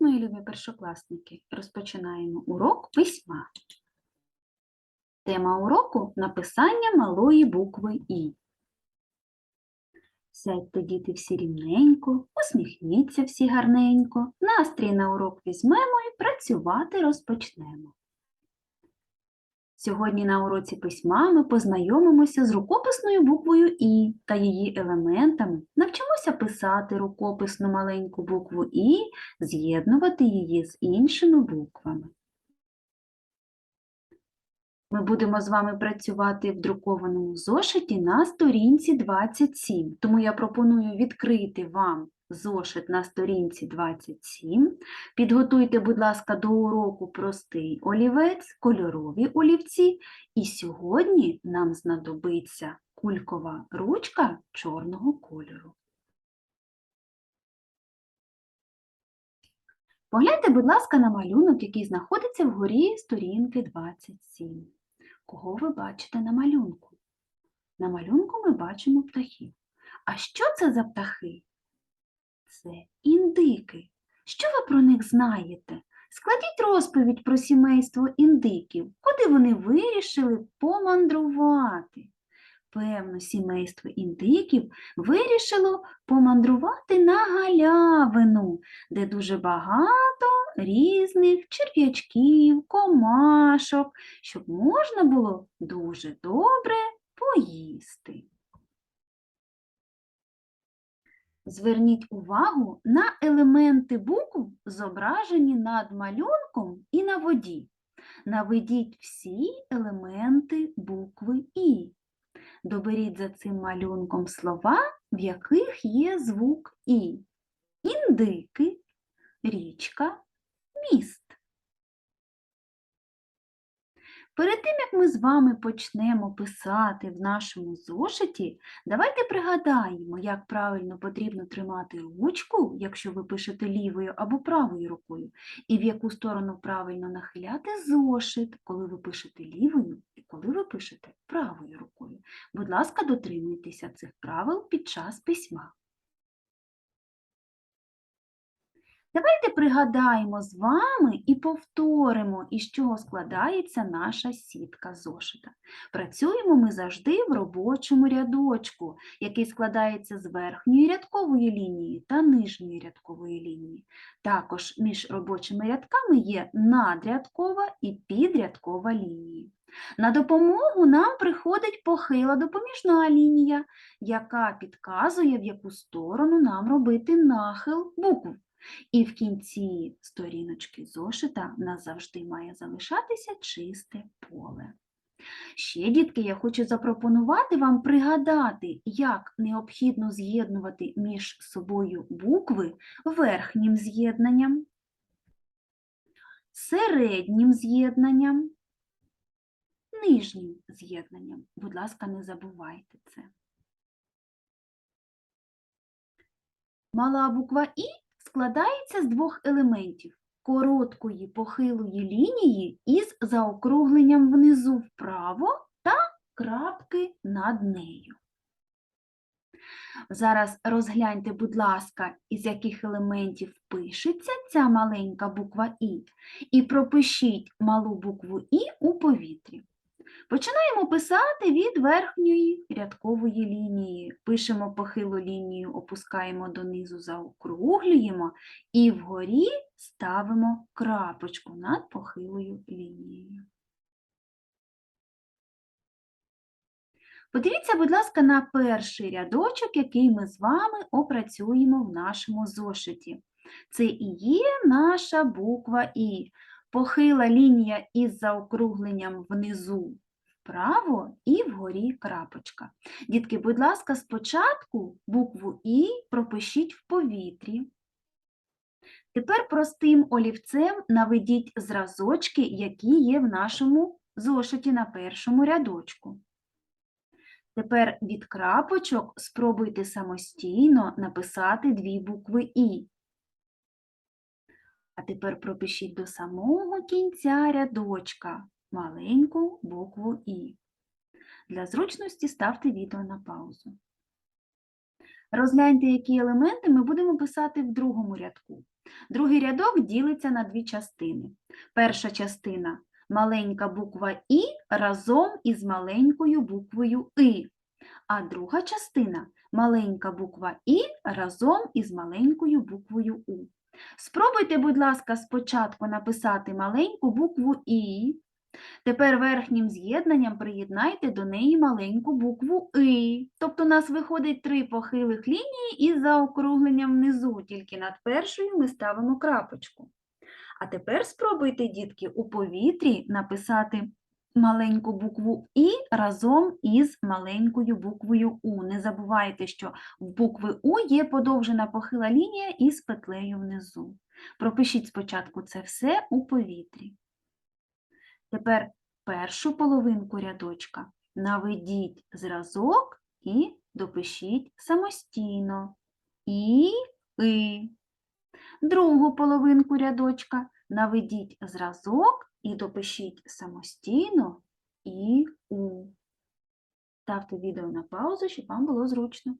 мої любі першокласники! Розпочинаємо урок письма. Тема уроку написання малої букви І. Сядьте, діти, всі рівненько, усміхніться всі гарненько, настрій на урок візьмемо і працювати розпочнемо. Сьогодні на уроці письма ми познайомимося з рукописною буквою І та її елементами, навчимося писати рукописну маленьку букву І, з'єднувати її з іншими буквами. Ми будемо з вами працювати в друкованому зошиті на сторінці 27, тому я пропоную відкрити вам зошит на сторінці 27. Підготуйте, будь ласка, до уроку простий олівець, кольорові олівці. І сьогодні нам знадобиться кулькова ручка чорного кольору. Погляньте, будь ласка, на малюнок, який знаходиться вгорі сторінки 27. Кого ви бачите на малюнку? На малюнку ми бачимо птахів. А що це за птахи? Це індики. Що ви про них знаєте? Складіть розповідь про сімейство індиків, куди вони вирішили помандрувати. Певно, сімейство індиків вирішило помандрувати на галявину, де дуже багато різних черв'ячків, комашок, щоб можна було дуже добре поїсти. Зверніть увагу на елементи букв, зображені над малюнком і на воді. Наведіть всі елементи букви І. Доберіть за цим малюнком слова, в яких є звук І. Індики, річка, міст. Перед тим, як ми з вами почнемо писати в нашому зошиті, давайте пригадаємо, як правильно потрібно тримати ручку, якщо ви пишете лівою або правою рукою, і в яку сторону правильно нахиляти зошит, коли ви пишете лівою і коли ви пишете правою рукою. Будь ласка, дотримуйтеся цих правил під час письма. Давайте пригадаємо з вами і повторимо, із чого складається наша сітка зошита. Працюємо ми завжди в робочому рядочку, який складається з верхньої рядкової лінії та нижньої рядкової лінії. Також між робочими рядками є надрядкова і підрядкова лінії. На допомогу нам приходить похила допоміжна лінія, яка підказує, в яку сторону нам робити нахил букв. І в кінці сторіночки зошита назавжди має залишатися чисте поле. Ще, дітки, я хочу запропонувати вам пригадати, як необхідно з'єднувати між собою букви верхнім з'єднанням, середнім з'єднанням, нижнім з'єднанням. Будь ласка, не забувайте це. Мала буква І складається з двох елементів короткої похилої лінії із заокругленням внизу вправо та крапки над нею. Зараз розгляньте, будь ласка, із яких елементів пишеться ця маленька буква І, і пропишіть малу букву І у повітрі. Починаємо писати від верхньої рядкової лінії. Пишемо похилу лінію, опускаємо донизу, заокруглюємо і вгорі ставимо крапочку над похилою лінією. Подивіться, будь ласка, на перший рядочок, який ми з вами опрацюємо в нашому зошиті. Це і є наша буква І. Похила лінія із заокругленням внизу вправо і вгорі крапочка. Дітки, будь ласка, спочатку букву І пропишіть в повітрі. Тепер простим олівцем наведіть зразочки, які є в нашому зошиті на першому рядочку. Тепер від крапочок спробуйте самостійно написати дві букви І. А тепер пропишіть до самого кінця рядочка маленьку букву І. Для зручності ставте відео на паузу. Розгляньте, які елементи ми будемо писати в другому рядку. Другий рядок ділиться на дві частини. Перша частина маленька буква І разом із маленькою буквою И. А друга частина маленька буква І разом із маленькою буквою У. Спробуйте, будь ласка, спочатку написати маленьку букву І. Тепер верхнім з'єднанням приєднайте до неї маленьку букву И. Тобто у нас виходить три похилих лінії із заокругленням внизу, тільки над першою ми ставимо крапочку. А тепер спробуйте, дітки, у повітрі написати маленьку букву І разом із маленькою буквою У. Не забувайте, що в букви У є подовжена похила лінія із петлею внизу. Пропишіть спочатку це все у повітрі. Тепер першу половинку рядочка наведіть зразок і допишіть самостійно. І, и. Другу половинку рядочка наведіть зразок і допишіть самостійно і у. Ставте відео на паузу, щоб вам було зручно.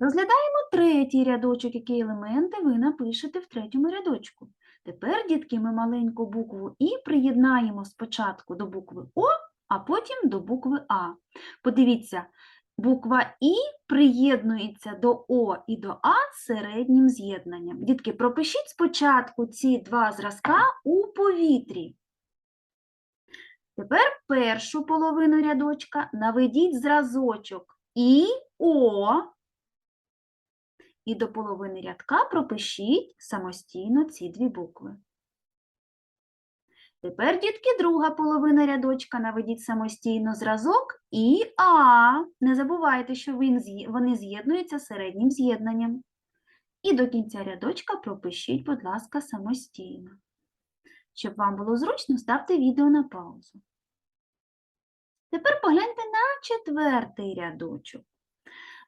Розглядаємо третій рядочок, які елементи ви напишете в третьому рядочку. Тепер, дітки, ми маленьку букву І приєднаємо спочатку до букви О, а потім до букви А. Подивіться, буква І приєднується до О і до А середнім з'єднанням. Дітки, пропишіть спочатку ці два зразка у повітрі. Тепер першу половину рядочка наведіть зразочок І, О, і до половини рядка пропишіть самостійно ці дві букви. Тепер, дітки, друга половина рядочка наведіть самостійно зразок і А. Не забувайте, що вони з'єднуються середнім з'єднанням. І до кінця рядочка пропишіть, будь ласка, самостійно. Щоб вам було зручно, ставте відео на паузу. Тепер погляньте на четвертий рядочок.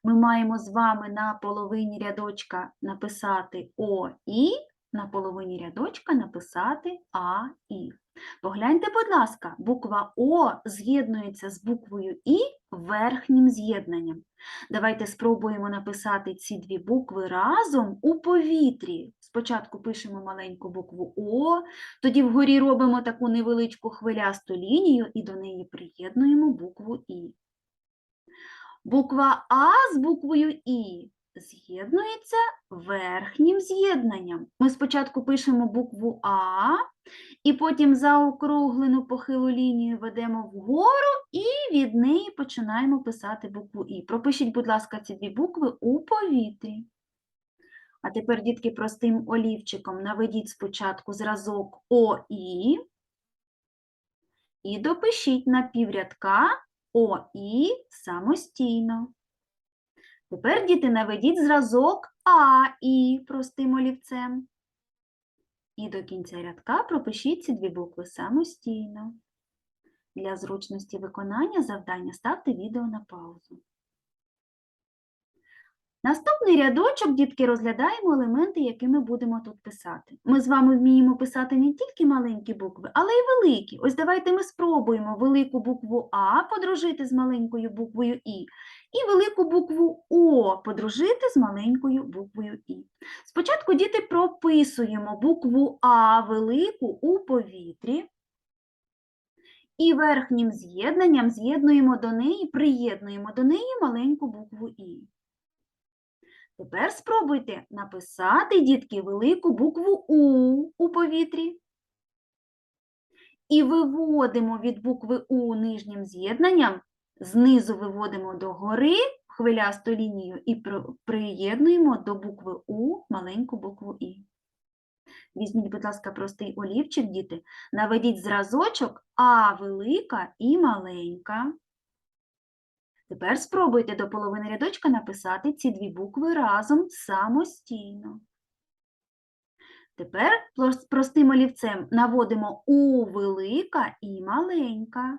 Ми маємо з вами на половині рядочка написати О, І, на половині рядочка написати А, І. Погляньте, будь ласка, буква О з'єднується з буквою І верхнім з'єднанням. Давайте спробуємо написати ці дві букви разом у повітрі. Спочатку пишемо маленьку букву О, тоді вгорі робимо таку невеличку хвилясту лінію і до неї приєднуємо букву І. Буква А з буквою І з'єднується верхнім з'єднанням. Ми спочатку пишемо букву А, і потім заокруглену похилу лінію ведемо вгору і від неї починаємо писати букву І. Пропишіть, будь ласка, ці дві букви у повітрі. А тепер, дітки, простим олівчиком наведіть спочатку зразок ОІ і допишіть на піврядка ОІ самостійно. Тепер, діти, наведіть зразок АІ простим олівцем. І до кінця рядка пропишіть ці дві букви самостійно. Для зручності виконання завдання ставте відео на паузу. Наступний рядочок, дітки, розглядаємо елементи, які ми будемо тут писати. Ми з вами вміємо писати не тільки маленькі букви, але й великі. Ось давайте ми спробуємо велику букву А подружити з маленькою буквою І, і велику букву О подружити з маленькою буквою І. Спочатку, діти, прописуємо букву А велику у повітрі. І верхнім з'єднанням з'єднуємо до неї, приєднуємо до неї маленьку букву І. Тепер спробуйте написати, дітки, велику букву У у повітрі. І виводимо від букви У нижнім з'єднанням, знизу виводимо до гори хвилясту лінію і приєднуємо до букви У маленьку букву І. Візьміть, будь ласка, простий олівчик, діти, наведіть зразочок А велика і маленька. Тепер спробуйте до половини рядочка написати ці дві букви разом самостійно. Тепер прос- простим олівцем наводимо У велика і маленька.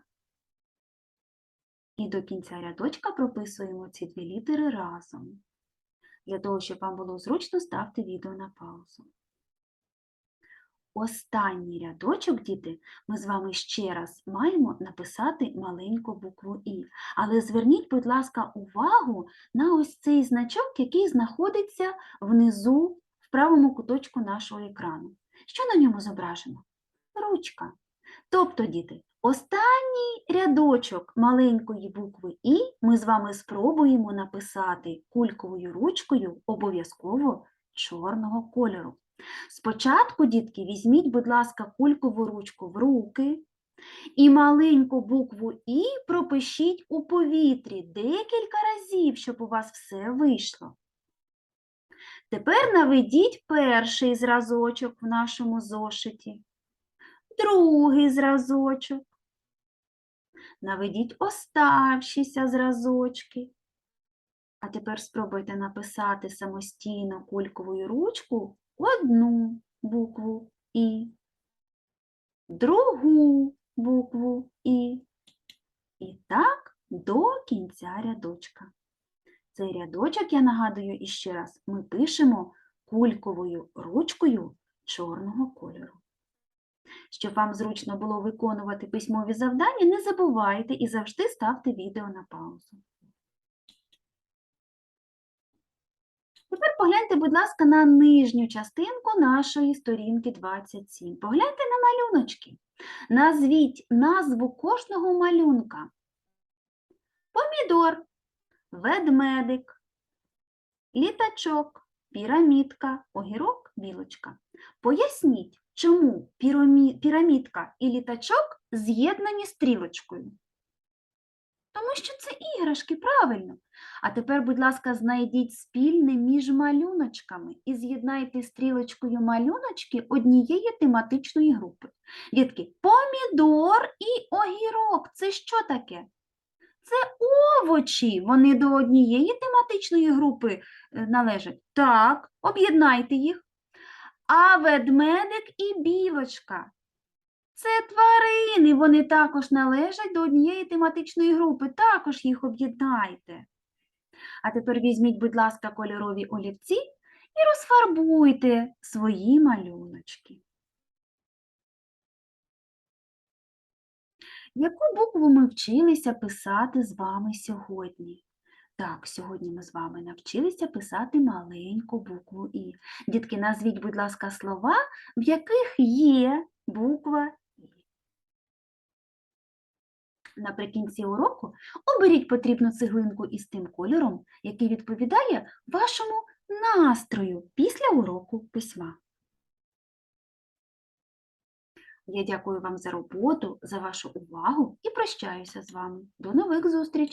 І до кінця рядочка прописуємо ці дві літери разом. Для того, щоб вам було зручно, ставте відео на паузу. Останній рядочок, діти, ми з вами ще раз маємо написати маленьку букву І. Але зверніть, будь ласка, увагу на ось цей значок, який знаходиться внизу в правому куточку нашого екрану. Що на ньому зображено? Ручка. Тобто, діти, останній рядочок маленької букви І ми з вами спробуємо написати кульковою ручкою обов'язково чорного кольору. Спочатку, дітки, візьміть, будь ласка, кулькову ручку в руки і маленьку букву І пропишіть у повітрі декілька разів, щоб у вас все вийшло. Тепер наведіть перший зразочок в нашому зошиті, другий зразочок. Наведіть оставшіся зразочки. А тепер спробуйте написати самостійно кульковою ручку одну букву І, другу букву І. І так до кінця рядочка. Цей рядочок, я нагадую іще раз, ми пишемо кульковою ручкою чорного кольору. Щоб вам зручно було виконувати письмові завдання, не забувайте і завжди ставте відео на паузу. Тепер погляньте, будь ласка, на нижню частинку нашої сторінки 27. Погляньте на малюночки. Назвіть назву кожного малюнка. Помідор, ведмедик, літачок, пірамідка, огірок, білочка. Поясніть, чому пірамідка і літачок з'єднані стрілочкою. Тому що це іграшки, правильно. А тепер, будь ласка, знайдіть спільне між малюночками і з'єднайте стрілочкою малюночки однієї тематичної групи. Дітки, помідор і огірок це що таке? Це овочі, вони до однієї тематичної групи е, належать. Так, об'єднайте їх. А ведмедик і білочка. Це тварини, вони також належать до однієї тематичної групи, також їх об'єднайте. А тепер візьміть, будь ласка, кольорові олівці і розфарбуйте свої малюночки. Яку букву ми вчилися писати з вами сьогодні? Так, сьогодні ми з вами навчилися писати маленьку букву І. Дітки, назвіть, будь ласка, слова, в яких є буква Наприкінці уроку оберіть потрібну цеглинку із тим кольором, який відповідає вашому настрою після уроку письма. Я дякую вам за роботу, за вашу увагу і прощаюся з вами. До нових зустрічей!